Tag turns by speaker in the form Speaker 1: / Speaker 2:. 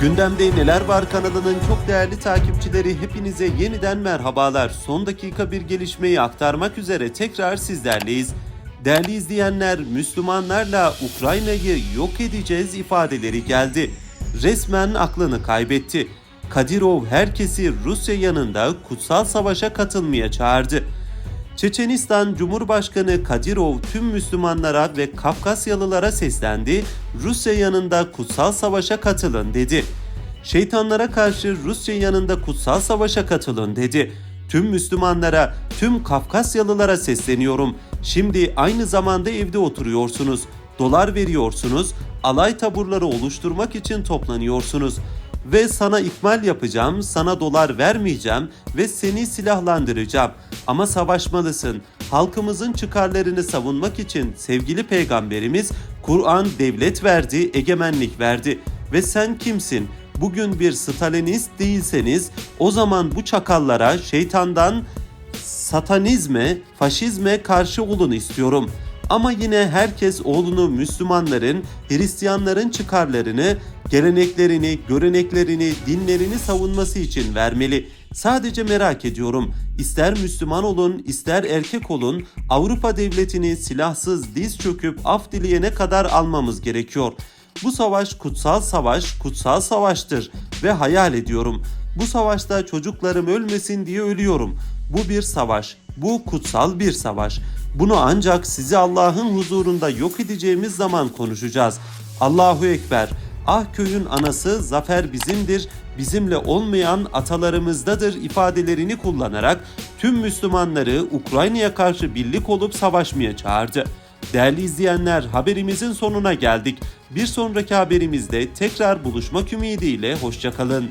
Speaker 1: Gündemde Neler Var kanalının çok değerli takipçileri hepinize yeniden merhabalar. Son dakika bir gelişmeyi aktarmak üzere tekrar sizlerleyiz. Değerli izleyenler, Müslümanlarla Ukrayna'yı yok edeceğiz ifadeleri geldi. Resmen aklını kaybetti. Kadirov herkesi Rusya yanında kutsal savaşa katılmaya çağırdı. Çeçenistan Cumhurbaşkanı Kadirov tüm Müslümanlara ve Kafkasyalılara seslendi, Rusya yanında kutsal savaşa katılın dedi. Şeytanlara karşı Rusya yanında kutsal savaşa katılın dedi. Tüm Müslümanlara, tüm Kafkasyalılara sesleniyorum. Şimdi aynı zamanda evde oturuyorsunuz. Dolar veriyorsunuz, alay taburları oluşturmak için toplanıyorsunuz ve sana ikmal yapacağım, sana dolar vermeyeceğim ve seni silahlandıracağım. Ama savaşmalısın. Halkımızın çıkarlarını savunmak için sevgili peygamberimiz Kur'an devlet verdi, egemenlik verdi. Ve sen kimsin? Bugün bir Stalinist değilseniz o zaman bu çakallara şeytandan satanizme, faşizme karşı olun istiyorum. Ama yine herkes oğlunu Müslümanların, Hristiyanların çıkarlarını, geleneklerini, göreneklerini, dinlerini savunması için vermeli. Sadece merak ediyorum. İster Müslüman olun, ister erkek olun, Avrupa devletini silahsız diz çöküp af dileyene kadar almamız gerekiyor. Bu savaş kutsal savaş, kutsal savaştır ve hayal ediyorum. Bu savaşta çocuklarım ölmesin diye ölüyorum. Bu bir savaş. Bu kutsal bir savaş. Bunu ancak sizi Allah'ın huzurunda yok edeceğimiz zaman konuşacağız. Allahu Ekber. Ah köyün anası zafer bizimdir, bizimle olmayan atalarımızdadır ifadelerini kullanarak tüm Müslümanları Ukrayna'ya karşı birlik olup savaşmaya çağırdı. Değerli izleyenler haberimizin sonuna geldik. Bir sonraki haberimizde tekrar buluşmak ümidiyle hoşçakalın.